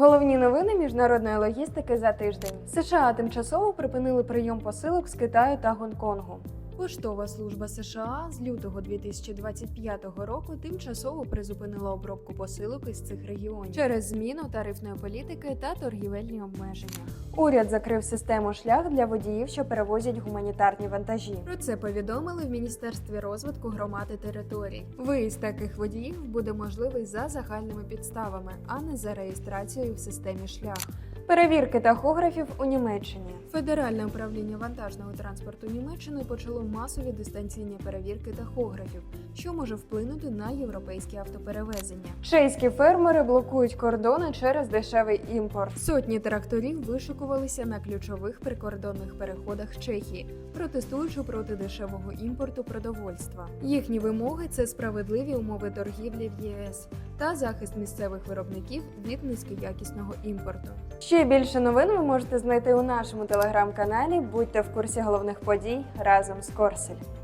Головні новини міжнародної логістики за тиждень. США тимчасово припинили прийом посилок з Китаю та Гонконгу. Поштова служба США з лютого 2025 року тимчасово призупинила обробку посилок із цих регіонів через зміну тарифної політики та торгівельні обмеження. Уряд закрив систему шлях для водіїв, що перевозять гуманітарні вантажі. Про це повідомили в Міністерстві розвитку громад і територій. Виїзд таких водіїв буде можливий за загальними підставами, а не за реєстрацією в системі шлях. Перевірки тахографів у Німеччині. Федеральне управління вантажного транспорту Німеччини почало масові дистанційні перевірки тахографів, що може вплинути на європейські автоперевезення. Чеські фермери блокують кордони через дешевий імпорт. Сотні тракторів вишукувалися на ключових прикордонних переходах Чехії, протестуючи проти дешевого імпорту продовольства. Їхні вимоги це справедливі умови торгівлі в ЄС та захист місцевих виробників від низькоякісного імпорту. Ще більше новин ви можете знайти у нашому телеграм-каналі. Будьте в курсі головних подій разом з Корсель.